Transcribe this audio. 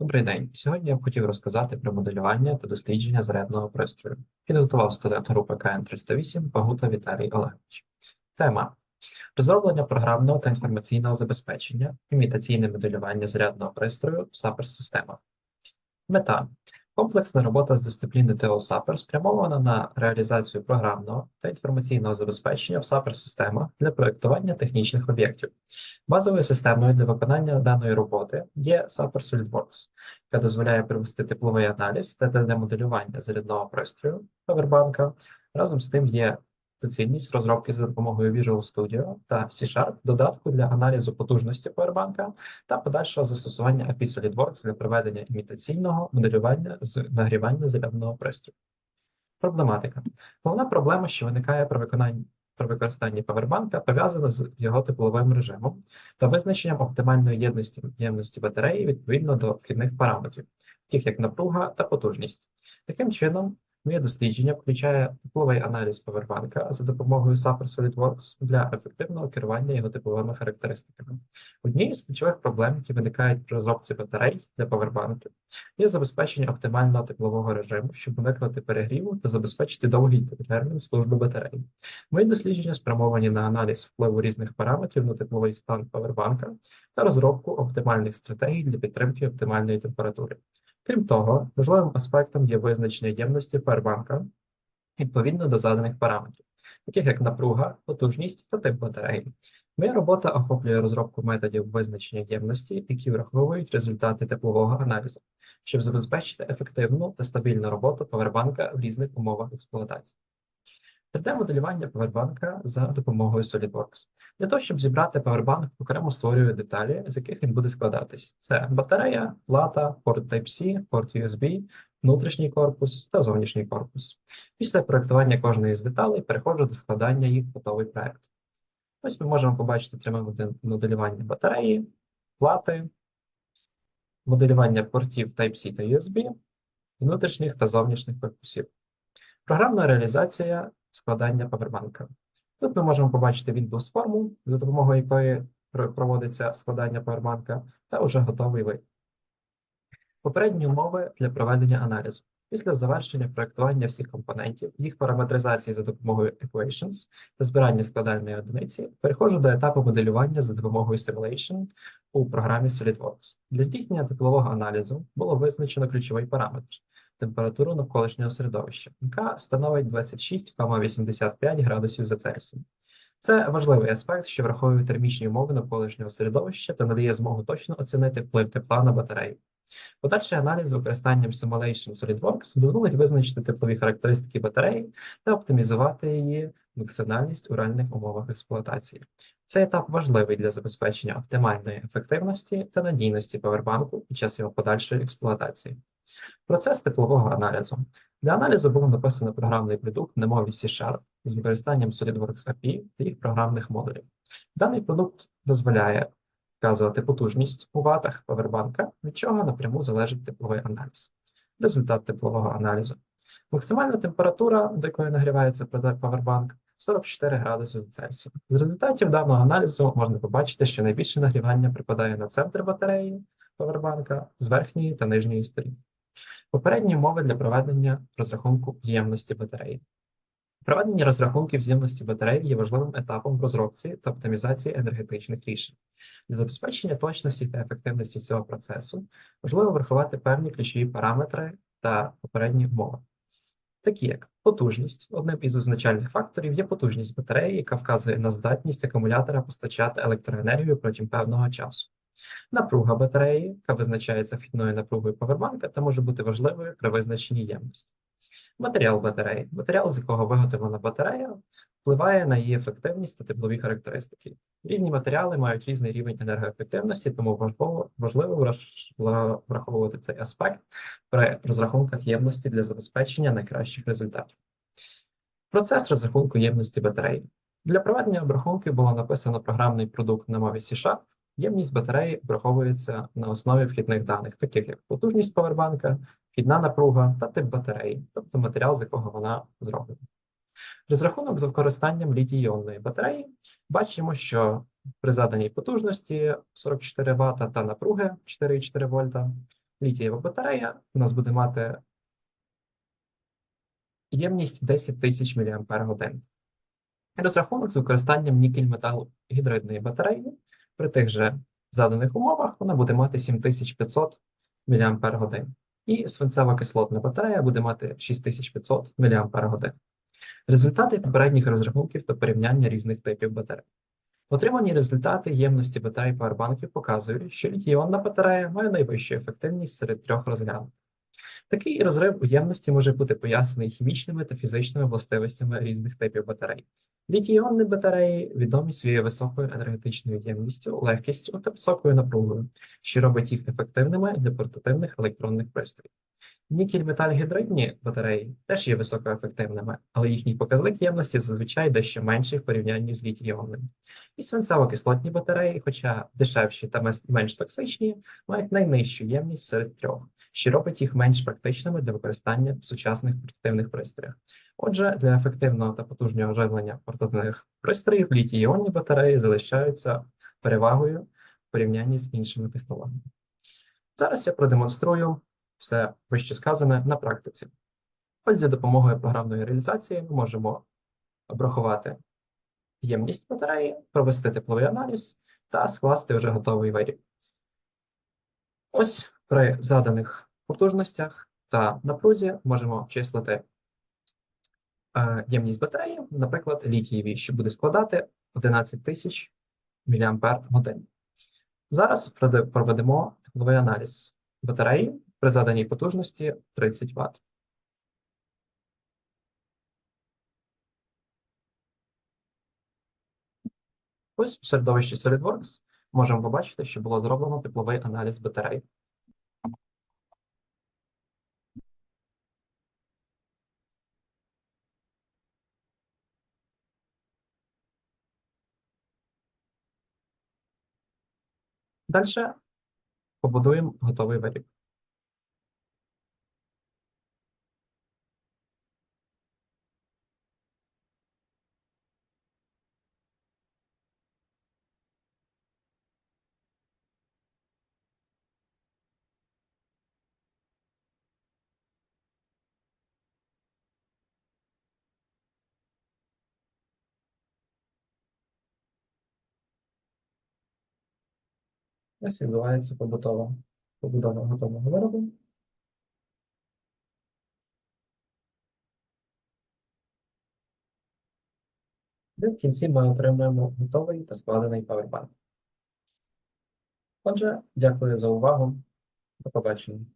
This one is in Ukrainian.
Добрий день. Сьогодні я б хотів розказати про моделювання та дослідження зарядного пристрою. Підготував студент групи КН308 Пагута Віталій Олегович. Тема розроблення програмного та інформаційного забезпечення, імітаційне моделювання зарядного пристрою в САПЕР-системах. Мета комплексна робота з дисципліни ТО САПЕР спрямована на реалізацію програмного та інформаційного забезпечення в САПЕР-системах для проєктування технічних об'єктів. Базовою системою для виконання даної роботи є SAPER SolidWorks, яка дозволяє провести тепловий аналіз та 3D-моделювання зарядного пристрою павербанка. Разом з тим є доцільність розробки за допомогою Visual Studio та C-Sharp додатку для аналізу потужності павербанка та подальшого застосування API SolidWorks для проведення імітаційного моделювання з нагрівання зарядного пристрою. Проблематика. Головна проблема, що виникає при виконанні при використанні павербанка, пов'язана з його тепловим режимом та визначенням оптимальної єдності ємності батареї відповідно до вхідних параметрів, таких як напруга та потужність. Таким чином, моє дослідження включає тепловий аналіз павербанка за допомогою SAPER SolidWorks для ефективного керування його тепловими характеристиками. Однією з ключових проблем, які виникають при розробці батарей для павербанків, є забезпечення оптимального теплового режиму, щоб уникнути перегріву та забезпечити довгий термін служби батареї. Мої дослідження спрямовані на аналіз впливу різних параметрів на тепловий стан павербанка та розробку оптимальних стратегій для підтримки оптимальної температури. Крім того, важливим аспектом є визначення ємності павербанка відповідно до заданих параметрів, таких як напруга, потужність та тип батареї. Моя робота охоплює розробку методів визначення ємності, які враховують результати теплового аналізу, щоб забезпечити ефективну та стабільну роботу павербанка в різних умовах експлуатації. 3D-моделювання павербанка за допомогою SolidWorks. Для того, щоб зібрати павербанк, окремо створюю деталі, з яких він буде складатись. Це батарея, плата, порт Type-C, порт USB, внутрішній корпус та зовнішній корпус. Після проєктування кожної з деталей переходжу до складання їх в готовий проект. Ось ми можемо побачити пряме моделювання батареї, плати, моделювання портів Type-C та USB, внутрішніх та зовнішніх корпусів. Програмна реалізація складання павербанка. Тут ми можемо побачити Windows форму, за допомогою якої проводиться складання павербанка, та вже готовий вид. Попередні умови для проведення аналізу. Після завершення проєктування всіх компонентів, їх параметризації за допомогою Equations та збирання складальної одиниці, переходжу до етапу моделювання за допомогою Simulation у програмі SolidWorks. Для здійснення теплового аналізу було визначено ключовий параметр температуру навколишнього середовища, яка становить 26,85 градусів за Цельсієм. Це важливий аспект, що враховує термічні умови навколишнього середовища та надає змогу точно оцінити вплив тепла на батарею. Подальший аналіз з використанням Simulation SolidWorks дозволить визначити теплові характеристики батареї та оптимізувати її функціональність у реальних умовах експлуатації. Цей етап важливий для забезпечення оптимальної ефективності та надійності павербанку під час його подальшої експлуатації. Процес теплового аналізу. Для аналізу було написано програмний продукт на мові C-Sharp з використанням SolidWorks API та їх програмних модулів. Даний продукт дозволяє вказувати потужність у ватах павербанка, від чого напряму залежить тепловий аналіз. Результат теплового аналізу. Максимальна температура, до якої нагрівається павербанк, 44 градуси за Цельсієм. З результатів даного аналізу можна побачити, що найбільше нагрівання припадає на центр батареї павербанка з верхньої та нижньої сторін. Попередні умови для проведення розрахунку ємності батареї. Проведення розрахунків ємності батареї є важливим етапом в розробці та оптимізації енергетичних рішень. Для забезпечення точності та ефективності цього процесу важливо врахувати певні ключові параметри та попередні умови, такі як потужність. Одним із визначальних факторів є потужність батареї, яка вказує на здатність акумулятора постачати електроенергію протягом певного часу. Напруга батареї, яка визначається вхідною напругою повербанка та може бути важливою при визначенні ємності. Матеріал батареї. Матеріал, з якого виготовлена батарея, впливає на її ефективність та теплові характеристики. Різні матеріали мають різний рівень енергоефективності, тому важливо, враховувати цей аспект при розрахунках ємності для забезпечення найкращих результатів. Процес розрахунку ємності батареї. Для проведення обрахунки було написано програмний продукт на мові C-Sharp, Ємність батареї враховується на основі вхідних даних, таких як потужність павербанка, вхідна напруга та тип батареї, тобто матеріал, з якого вона зроблена. Розрахунок з використанням літій-іонної батареї бачимо, що при заданій потужності 44 Вт та напруги 4,4 В літієва батарея у нас буде мати ємність 10 тисяч мАч. Розрахунок з використанням нікель-метал гідридної батареї при тих же заданих умовах вона буде мати 7500 мАч. І свинцева кислотна батарея буде мати 6500 мАч. Результати попередніх розрахунків та порівняння різних типів батарей. Отримані результати ємності батарей павербанків показують, що літій-іонна батарея має найвищу ефективність серед трьох розглянутих. Такий розрив у ємності може бути пояснений хімічними та фізичними властивостями різних типів батарей. Літій-іонні батареї відомі своєю високою енергетичною ємністю, легкістю та високою напругою, що робить їх ефективними для портативних електронних пристроїв. Нікель-металь-гідридні батареї теж є високоефективними, але їхній показник ємності зазвичай дещо менший в порівнянні з літій-іонними. І свинцево-кислотні батареї, хоча дешевші та менш токсичні, мають найнижчу ємність серед трьох, що робить їх менш практичними для використання в сучасних портативних пристроях. Отже, для ефективного та потужного живлення портативних пристроїв літій-іонні батареї залишаються перевагою в порівнянні з іншими технологіями. Зараз я продемонструю все вище сказане на практиці. Ось за допомогою програмної реалізації ми можемо обрахувати ємність батареї, провести тепловий аналіз та скласти вже готовий виріб. Ось при заданих потужностях та напрузі можемо обчислити е, ємність батареї, наприклад, літієвій, що буде складати 11 тисяч мАч. Зараз проведемо тепловий аналіз батареї при заданій потужності 30 Вт. Ось в середовищі SolidWorks можемо побачити, що було зроблено тепловий аналіз батарей. Далі побудуємо готовий виріб. Ось відбувається побутова побудова готового виробу. І в кінці ми отримуємо готовий та складений павербанк. Отже, дякую за увагу. До побачення.